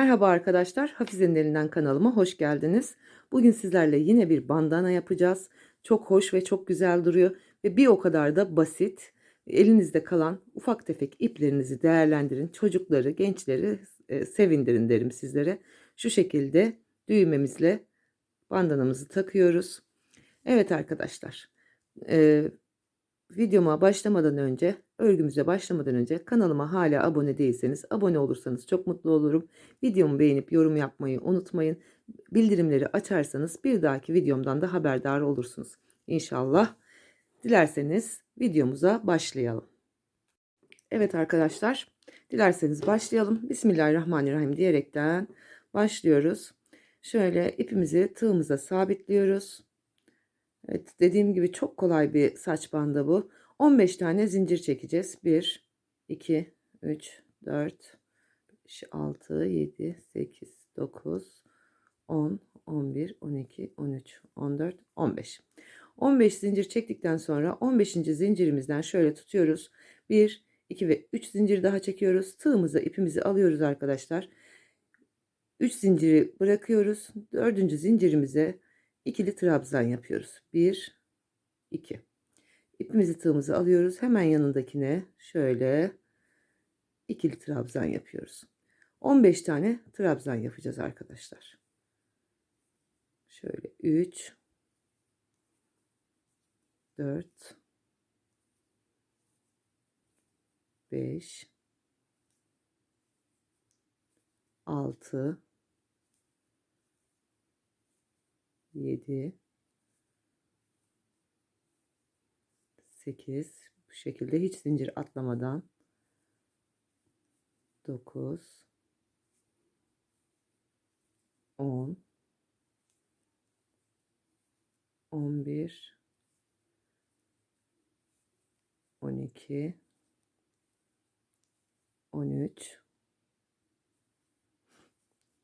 Merhaba arkadaşlar, Hafize'nin elinden kanalıma hoş geldiniz. Bugün sizlerle yine bir bandana yapacağız. Çok hoş ve çok güzel duruyor ve bir o kadar da basit. Elinizde kalan ufak tefek iplerinizi değerlendirin. Çocukları, gençleri e, sevindirin derim sizlere. Şu şekilde düğmemizle bandanamızı takıyoruz. Evet arkadaşlar, e, videoma başlamadan önce, örgümüze başlamadan önce kanalıma hala abone değilseniz abone olursanız çok mutlu olurum. Videomu beğenip yorum yapmayı unutmayın. Bildirimleri açarsanız bir dahaki videomdan da haberdar olursunuz. İnşallah. Dilerseniz videomuza başlayalım. Evet arkadaşlar, dilerseniz başlayalım. Bismillahirrahmanirrahim diyerekten başlıyoruz. Şöyle ipimizi tığımıza sabitliyoruz. Evet dediğim gibi çok kolay bir saç bandı bu. 15 tane zincir çekeceğiz. 1, 2, 3, 4, 5, 6, 7, 8, 9, 10, 11, 12, 13, 14, 15. 15 zincir çektikten sonra 15. zincirimizden şöyle tutuyoruz. 1, 2 ve 3 zincir daha çekiyoruz. Tığımıza ipimizi alıyoruz arkadaşlar. 3 zinciri bırakıyoruz. 4. zincirimize ikili trabzan yapıyoruz. 1 2 İpimizi tığımızı alıyoruz. Hemen yanındakine şöyle ikili trabzan yapıyoruz. 15 tane trabzan yapacağız arkadaşlar. Şöyle 3 4 5 6 7 8 bu şekilde hiç zincir atlamadan 9 10 11 12 13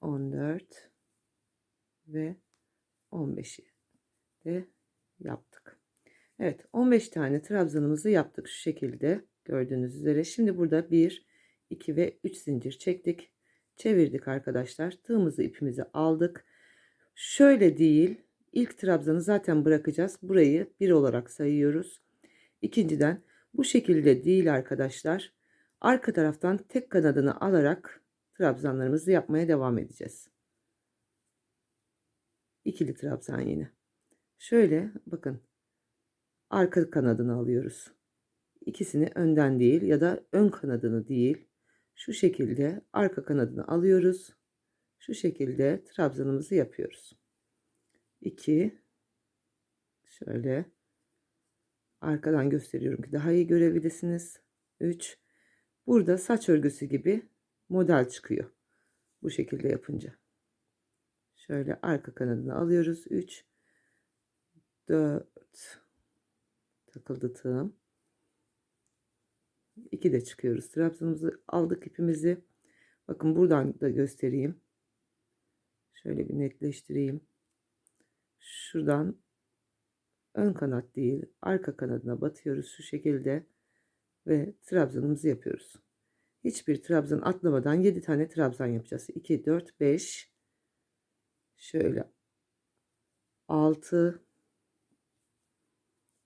14 ve 15'i de yaptık. Evet 15 tane trabzanımızı yaptık şu şekilde gördüğünüz üzere. Şimdi burada 1, 2 ve 3 zincir çektik. Çevirdik arkadaşlar. Tığımızı ipimizi aldık. Şöyle değil. İlk trabzanı zaten bırakacağız. Burayı 1 olarak sayıyoruz. İkinciden bu şekilde değil arkadaşlar. Arka taraftan tek kanadını alarak trabzanlarımızı yapmaya devam edeceğiz ikili trabzan yine. Şöyle bakın arka kanadını alıyoruz. İkisini önden değil ya da ön kanadını değil. Şu şekilde arka kanadını alıyoruz. Şu şekilde trabzanımızı yapıyoruz. 2 şöyle arkadan gösteriyorum ki daha iyi görebilirsiniz. 3 burada saç örgüsü gibi model çıkıyor. Bu şekilde yapınca. Şöyle arka kanadını alıyoruz. 3 4 takıldı tığım. 2 de çıkıyoruz. Trabzanımızı aldık ipimizi. Bakın buradan da göstereyim. Şöyle bir netleştireyim. Şuradan ön kanat değil arka kanadına batıyoruz şu şekilde ve trabzanımızı yapıyoruz. Hiçbir trabzan atlamadan 7 tane trabzan yapacağız. 2 4 5 şöyle 6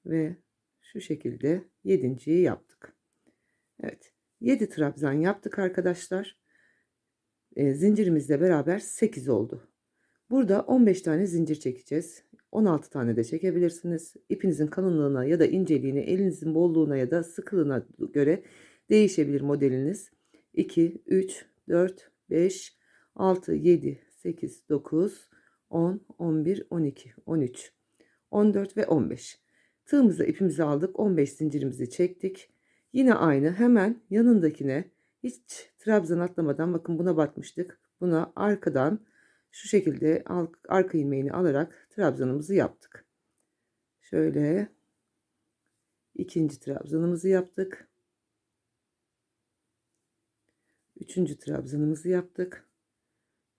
ve şu şekilde yedinciyi yaptık. Evet 7 trabzan yaptık arkadaşlar. E, zincirimizle beraber 8 oldu. Burada 15 tane zincir çekeceğiz. 16 tane de çekebilirsiniz. İpinizin kalınlığına ya da inceliğine, elinizin bolluğuna ya da sıkılığına göre değişebilir modeliniz. 2, 3, 4, 5, 6, 7, 8, 9, 10, 11, 12, 13, 14 ve 15. Tığımızı ipimizi aldık. 15 zincirimizi çektik. Yine aynı hemen yanındakine hiç trabzan atlamadan bakın buna batmıştık. Buna arkadan şu şekilde arka ilmeğini alarak trabzanımızı yaptık. Şöyle ikinci trabzanımızı yaptık. Üçüncü trabzanımızı yaptık.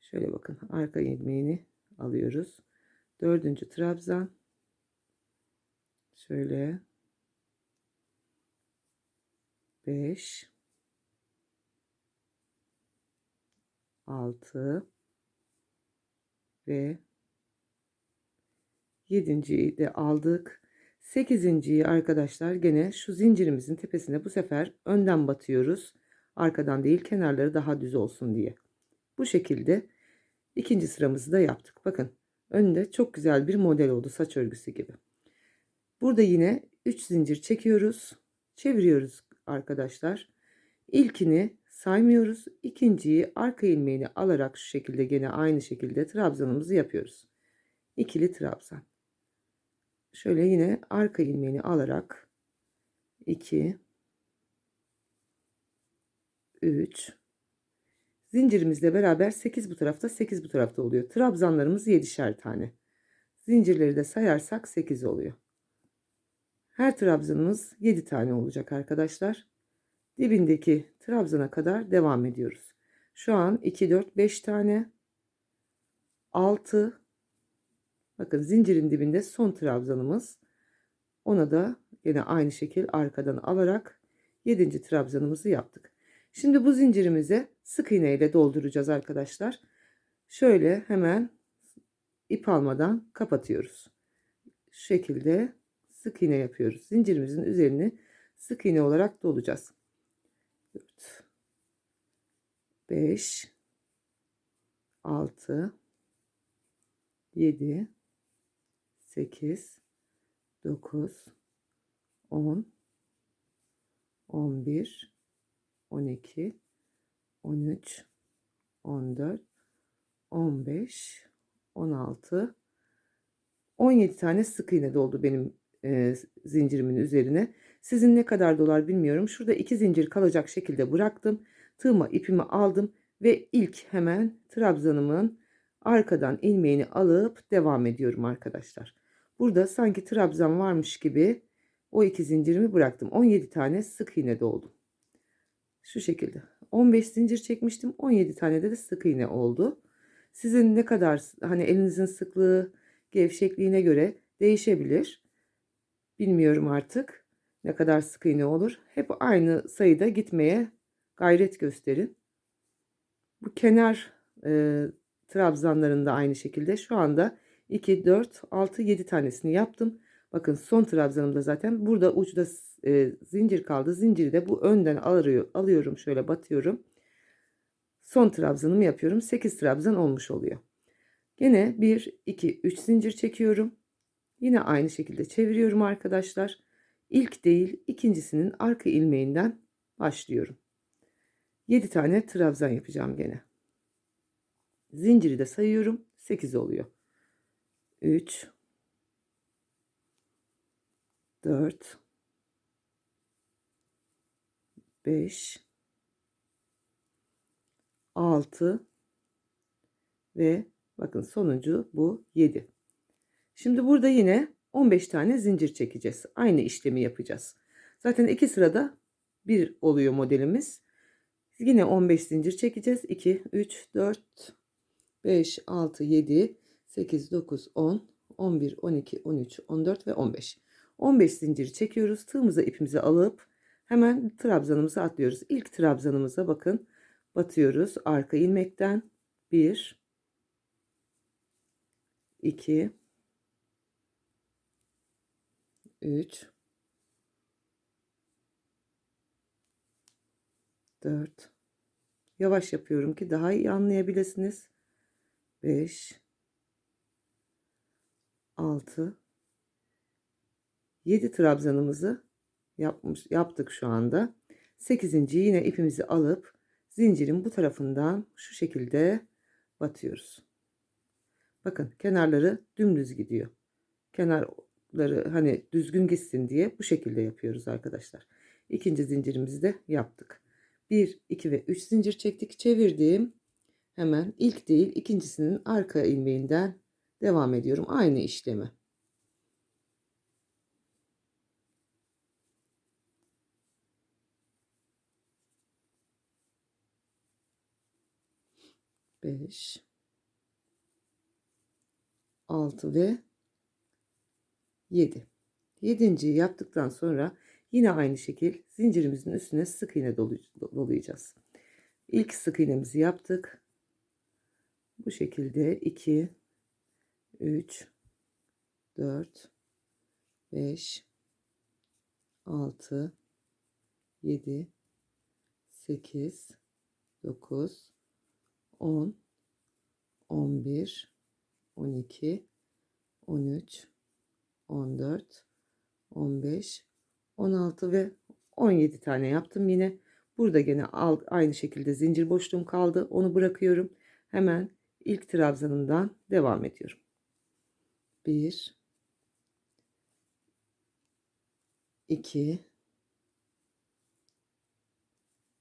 Şöyle bakın arka ilmeğini alıyoruz. Dördüncü trabzan. Şöyle. Beş. 6 ve 7.yi de aldık. 8.yi arkadaşlar gene şu zincirimizin tepesine bu sefer önden batıyoruz. Arkadan değil kenarları daha düz olsun diye. Bu şekilde ikinci sıramızı da yaptık. Bakın önünde çok güzel bir model oldu saç örgüsü gibi. Burada yine 3 zincir çekiyoruz. Çeviriyoruz arkadaşlar. İlkini saymıyoruz. İkinciyi arka ilmeğini alarak şu şekilde gene aynı şekilde trabzanımızı yapıyoruz. İkili trabzan. Şöyle yine arka ilmeğini alarak 2 3 zincirimizle beraber 8 bu tarafta 8 bu tarafta oluyor. Trabzanlarımız 7'şer tane. Zincirleri de sayarsak 8 oluyor. Her trabzanımız 7 tane olacak arkadaşlar. Dibindeki trabzana kadar devam ediyoruz. Şu an 2 4 5 tane 6 Bakın zincirin dibinde son trabzanımız. Ona da yine aynı şekil arkadan alarak 7. trabzanımızı yaptık. Şimdi bu zincirimize sık iğne ile dolduracağız arkadaşlar. Şöyle hemen ip almadan kapatıyoruz. Şu şekilde sık iğne yapıyoruz. Zincirimizin üzerini sık iğne olarak dolacağız. 4 5 6 7 8 9 10 11 12 13 14 15 16 17 tane sık iğne doldu benim e, zincirimin üzerine. Sizin ne kadar dolar bilmiyorum. Şurada iki zincir kalacak şekilde bıraktım. Tığıma ipimi aldım ve ilk hemen trabzanımın arkadan ilmeğini alıp devam ediyorum arkadaşlar. Burada sanki trabzan varmış gibi o iki zincirimi bıraktım. 17 tane sık iğne doldum. Şu şekilde. 15 zincir çekmiştim. 17 tane de, de sık iğne oldu. Sizin ne kadar hani elinizin sıklığı, gevşekliğine göre değişebilir. Bilmiyorum artık ne kadar sık iğne olur. Hep aynı sayıda gitmeye gayret gösterin. Bu kenar e, trabzanlarında aynı şekilde şu anda 2, 4, 6, 7 tanesini yaptım. Bakın son trabzanımda zaten burada uçta e, zincir kaldı. Zinciri de bu önden alıyor, alıyorum şöyle batıyorum. Son trabzanımı yapıyorum. 8 trabzan olmuş oluyor. Gene 1, 2, 3 zincir çekiyorum. Yine aynı şekilde çeviriyorum arkadaşlar. İlk değil ikincisinin arka ilmeğinden başlıyorum. 7 tane trabzan yapacağım gene. Zinciri de sayıyorum. 8 oluyor. 3 4 5 6 ve bakın sonuncu bu 7. Şimdi burada yine 15 tane zincir çekeceğiz. Aynı işlemi yapacağız. Zaten iki sırada bir oluyor modelimiz. Yine 15 zincir çekeceğiz. 2, 3, 4, 5, 6, 7, 8, 9, 10, 11, 12, 13, 14 ve 15. 15 zincir çekiyoruz. Tığımıza ipimizi alıp hemen trabzanımıza atlıyoruz. İlk trabzanımıza bakın batıyoruz. Arka ilmekten 1 2 3 4 Yavaş yapıyorum ki daha iyi anlayabilirsiniz. 5 6 7 trabzanımızı yapmış yaptık şu anda. 8. yine ipimizi alıp zincirin bu tarafından şu şekilde batıyoruz. Bakın kenarları dümdüz gidiyor. Kenarları hani düzgün gitsin diye bu şekilde yapıyoruz arkadaşlar. İkinci zincirimizi de yaptık. 1, 2 ve 3 zincir çektik. Çevirdim. Hemen ilk değil ikincisinin arka ilmeğinden devam ediyorum. Aynı işlemi. Beş, altı ve yedi. Yedinciyi yaptıktan sonra yine aynı şekil zincirimizin üstüne sık iğne dolayacağız. İlk sık iğnemizi yaptık. Bu şekilde 2 3 4 5 6 7 8 9 10 11 12 13 14 15 16 ve 17 tane yaptım yine. Burada gene aynı şekilde zincir boşluğum kaldı. Onu bırakıyorum. Hemen ilk trabzanımdan devam ediyorum. 1 2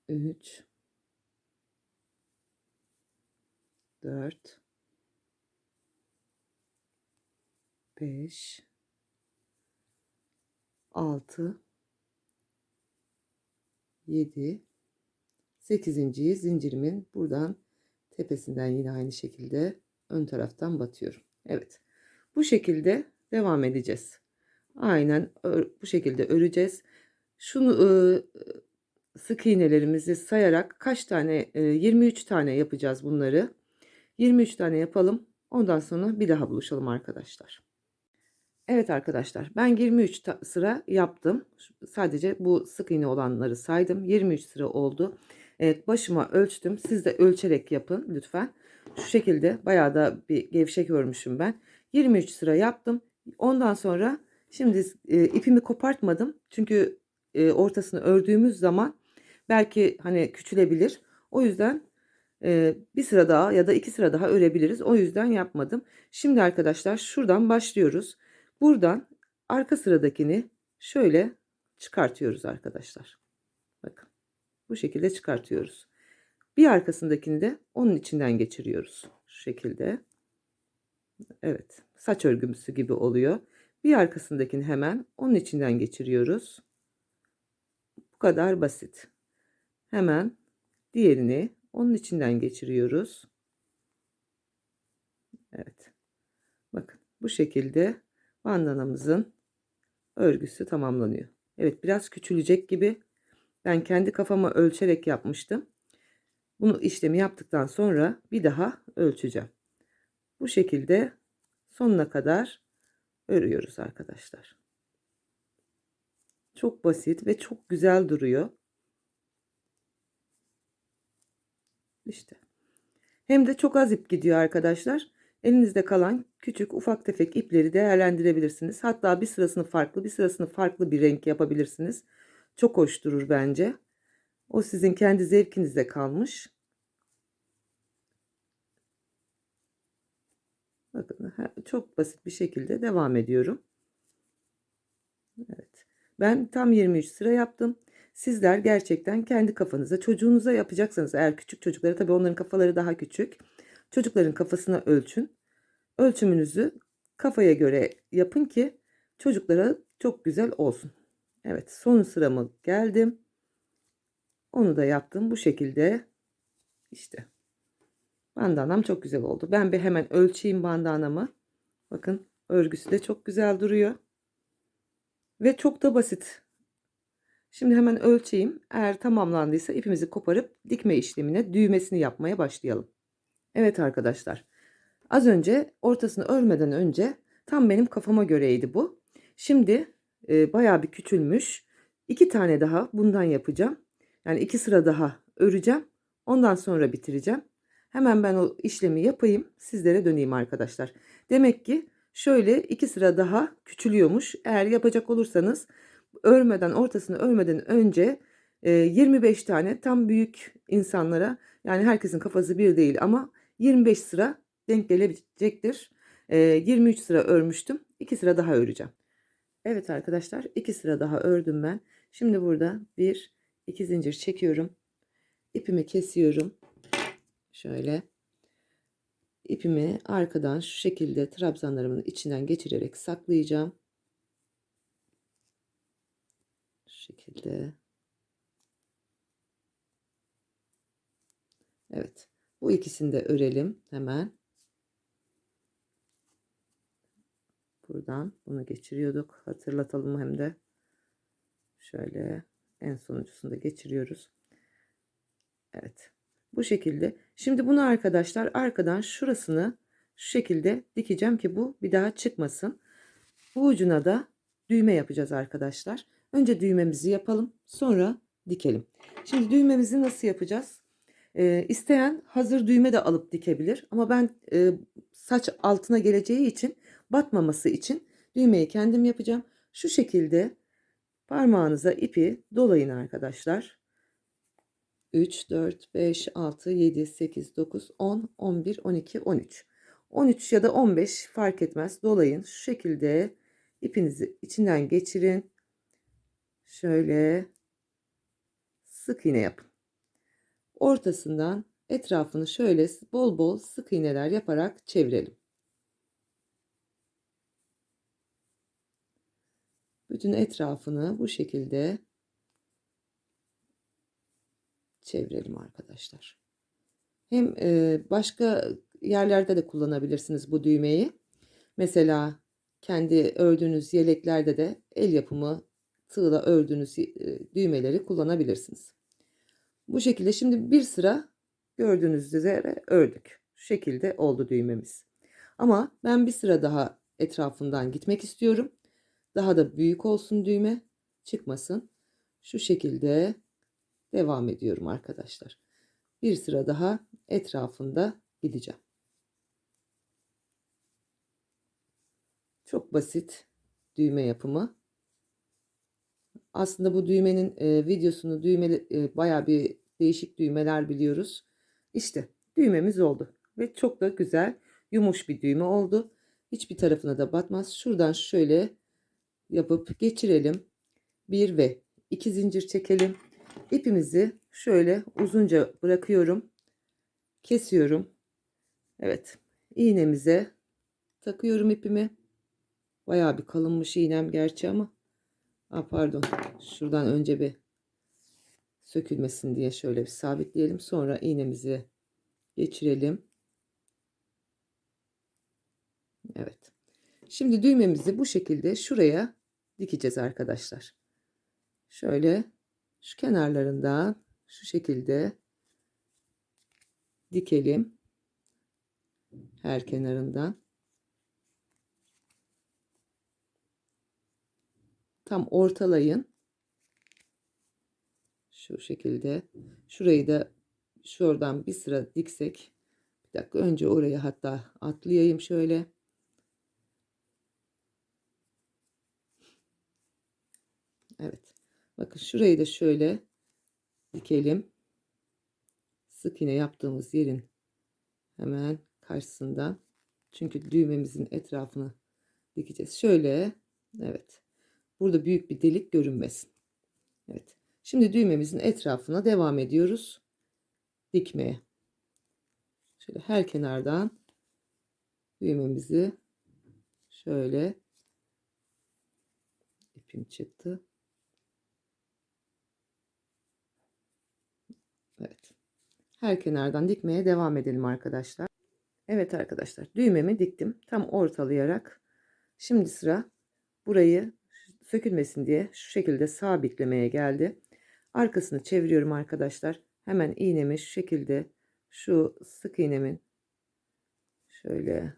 3 4 5 6 7 8. zincirimin buradan tepesinden yine aynı şekilde ön taraftan batıyorum. Evet. Bu şekilde devam edeceğiz. Aynen bu şekilde öreceğiz. Şunu sık iğnelerimizi sayarak kaç tane 23 tane yapacağız bunları. 23 tane yapalım. Ondan sonra bir daha buluşalım arkadaşlar. Evet arkadaşlar ben 23 sıra yaptım. Sadece bu sık iğne olanları saydım. 23 sıra oldu. Evet başıma ölçtüm. Siz de ölçerek yapın lütfen. Şu şekilde bayağı da bir gevşek örmüşüm ben. 23 sıra yaptım. Ondan sonra şimdi e, ipimi kopartmadım. Çünkü e, ortasını ördüğümüz zaman belki hani küçülebilir. O yüzden e, bir sıra daha ya da iki sıra daha örebiliriz. O yüzden yapmadım. Şimdi arkadaşlar şuradan başlıyoruz. Buradan arka sıradakini şöyle çıkartıyoruz arkadaşlar. Bakın bu şekilde çıkartıyoruz. Bir arkasındakini de onun içinden geçiriyoruz. Şu şekilde. Evet saç örgümüsü gibi oluyor. Bir arkasındakini hemen onun içinden geçiriyoruz. Bu kadar basit. Hemen diğerini onun içinden geçiriyoruz. Evet. Bakın bu şekilde bandanamızın örgüsü tamamlanıyor. Evet biraz küçülecek gibi. Ben kendi kafama ölçerek yapmıştım. Bunu işlemi yaptıktan sonra bir daha ölçeceğim. Bu şekilde sonuna kadar örüyoruz arkadaşlar. Çok basit ve çok güzel duruyor. İşte. Hem de çok az ip gidiyor arkadaşlar. Elinizde kalan küçük ufak tefek ipleri değerlendirebilirsiniz. Hatta bir sırasını farklı bir sırasını farklı bir renk yapabilirsiniz. Çok hoş durur bence. O sizin kendi zevkinize kalmış. Bakın çok basit bir şekilde devam ediyorum. Evet. Ben tam 23 sıra yaptım. Sizler gerçekten kendi kafanıza çocuğunuza yapacaksanız eğer küçük çocuklara tabii onların kafaları daha küçük. Çocukların kafasına ölçün. Ölçümünüzü kafaya göre yapın ki çocuklara çok güzel olsun. Evet son sıramı geldim. Onu da yaptım bu şekilde. İşte bandanam çok güzel oldu. Ben bir hemen ölçeyim bandanamı. Bakın örgüsü de çok güzel duruyor. Ve çok da basit. Şimdi hemen ölçeyim. Eğer tamamlandıysa ipimizi koparıp dikme işlemine düğmesini yapmaya başlayalım. Evet arkadaşlar. Az önce ortasını örmeden önce tam benim kafama göreydi bu. Şimdi e, bayağı bir küçülmüş. İki tane daha bundan yapacağım. Yani iki sıra daha öreceğim. Ondan sonra bitireceğim. Hemen ben o işlemi yapayım. Sizlere döneyim arkadaşlar. Demek ki şöyle iki sıra daha küçülüyormuş. Eğer yapacak olursanız örmeden ortasını örmeden önce 25 tane tam büyük insanlara yani herkesin kafası bir değil ama 25 sıra denk gelecektir. 23 sıra örmüştüm. 2 sıra daha öreceğim. Evet arkadaşlar 2 sıra daha ördüm ben. Şimdi burada 1 2 zincir çekiyorum. İpimi kesiyorum. Şöyle ipimi arkadan şu şekilde trabzanlarımın içinden geçirerek saklayacağım. Şu şekilde. Evet. Bu ikisini de örelim hemen. Buradan bunu geçiriyorduk. Hatırlatalım hem de. Şöyle en sonuncusunu da geçiriyoruz. Evet. Bu şekilde. Şimdi bunu arkadaşlar arkadan şurasını şu şekilde dikeceğim ki bu bir daha çıkmasın. Bu ucuna da düğme yapacağız arkadaşlar. Önce düğmemizi yapalım sonra dikelim. Şimdi düğmemizi nasıl yapacağız? Ee, isteyen hazır düğme de alıp dikebilir. Ama ben e, saç altına geleceği için batmaması için düğmeyi kendim yapacağım. Şu şekilde parmağınıza ipi dolayın arkadaşlar. 3, 4, 5, 6, 7, 8, 9, 10, 11, 12, 13. 13 ya da 15 fark etmez. Dolayın. Şu şekilde ipinizi içinden geçirin. Şöyle sık iğne yapın. Ortasından etrafını şöyle bol bol sık iğneler yaparak çevirelim. Bütün etrafını bu şekilde çevirelim arkadaşlar. Hem başka yerlerde de kullanabilirsiniz bu düğmeyi. Mesela kendi ördüğünüz yeleklerde de el yapımı tığla ördüğünüz düğmeleri kullanabilirsiniz. Bu şekilde şimdi bir sıra gördüğünüz üzere ördük. Şu şekilde oldu düğmemiz. Ama ben bir sıra daha etrafından gitmek istiyorum. Daha da büyük olsun düğme çıkmasın. Şu şekilde devam ediyorum arkadaşlar. Bir sıra daha etrafında gideceğim. Çok basit düğme yapımı. Aslında bu düğmenin e, videosunu düğme e, baya bir değişik düğmeler biliyoruz. İşte düğmemiz oldu ve çok da güzel yumuş bir düğme oldu. Hiçbir tarafına da batmaz. Şuradan şöyle yapıp geçirelim. Bir ve iki zincir çekelim. İpimizi şöyle uzunca bırakıyorum. Kesiyorum. Evet. iğnemize takıyorum ipimi. Bayağı bir kalınmış iğnem gerçi ama. Aa, pardon. Şuradan önce bir sökülmesin diye şöyle bir sabitleyelim. Sonra iğnemizi geçirelim. Evet. Şimdi düğmemizi bu şekilde şuraya dikeceğiz arkadaşlar. Şöyle şu kenarlarından şu şekilde dikelim. Her kenarından. Tam ortalayın. Şu şekilde. Şurayı da şuradan bir sıra diksek. Bir dakika önce orayı hatta atlayayım şöyle. Evet. Bakın şurayı da şöyle dikelim. Sık iğne yaptığımız yerin hemen karşısından. Çünkü düğmemizin etrafını dikeceğiz. Şöyle. Evet. Burada büyük bir delik görünmesin. Evet. Şimdi düğmemizin etrafına devam ediyoruz. Dikmeye. Şöyle her kenardan düğmemizi şöyle ipim çıktı. Evet. Her kenardan dikmeye devam edelim arkadaşlar. Evet arkadaşlar düğmemi diktim. Tam ortalayarak. Şimdi sıra burayı sökülmesin diye şu şekilde sabitlemeye geldi. Arkasını çeviriyorum arkadaşlar. Hemen iğnemi şu şekilde şu sık iğnemin şöyle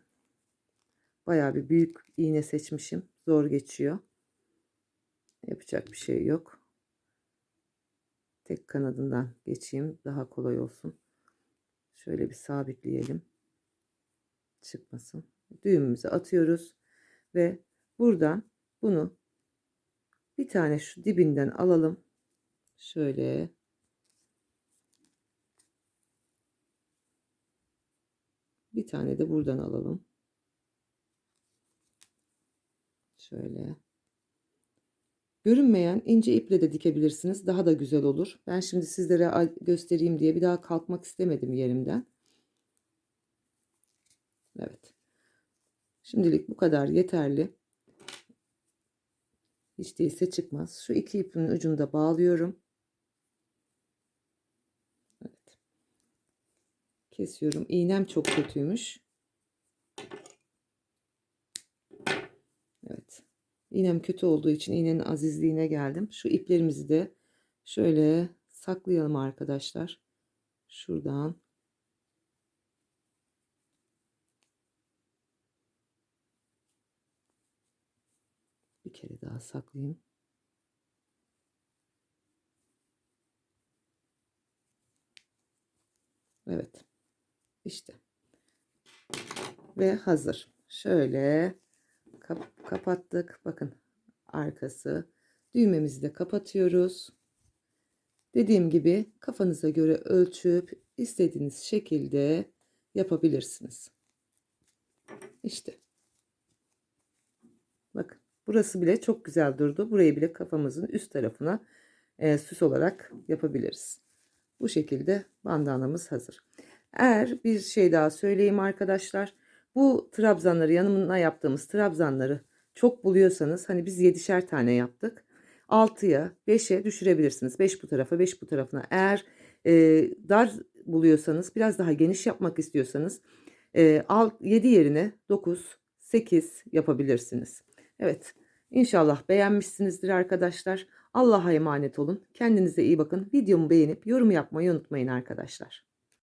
bayağı bir büyük iğne seçmişim. Zor geçiyor. Yapacak bir şey yok. Tek kanadından geçeyim. Daha kolay olsun. Şöyle bir sabitleyelim. Çıkmasın. Düğümümüzü atıyoruz. Ve buradan bunu bir tane şu dibinden alalım. Şöyle. Bir tane de buradan alalım. Şöyle. Görünmeyen ince iple de dikebilirsiniz. Daha da güzel olur. Ben şimdi sizlere göstereyim diye bir daha kalkmak istemedim yerimden. Evet. Şimdilik bu kadar yeterli. Hiç değilse çıkmaz. Şu iki ipin ucunu da bağlıyorum. Evet. Kesiyorum. İğnem çok kötüymüş. Evet. İğnem kötü olduğu için iğnenin azizliğine geldim. Şu iplerimizi de şöyle saklayalım arkadaşlar. Şuradan kere daha saklayayım. Evet. İşte. Ve hazır. Şöyle kap- kapattık. Bakın arkası. Düğmemizi de kapatıyoruz. Dediğim gibi kafanıza göre ölçüp istediğiniz şekilde yapabilirsiniz. İşte. Burası bile çok güzel durdu. Burayı bile kafamızın üst tarafına e, süs olarak yapabiliriz. Bu şekilde bandanamız hazır. Eğer bir şey daha söyleyeyim arkadaşlar. Bu trabzanları yanımına yaptığımız trabzanları çok buluyorsanız hani biz 7'şer tane yaptık. 6'ya 5'e düşürebilirsiniz. 5 bu tarafa 5 bu tarafına. Eğer e, dar buluyorsanız biraz daha geniş yapmak istiyorsanız e, 7 yerine 9 8 yapabilirsiniz. Evet inşallah beğenmişsinizdir arkadaşlar. Allah'a emanet olun. Kendinize iyi bakın. Videomu beğenip yorum yapmayı unutmayın arkadaşlar.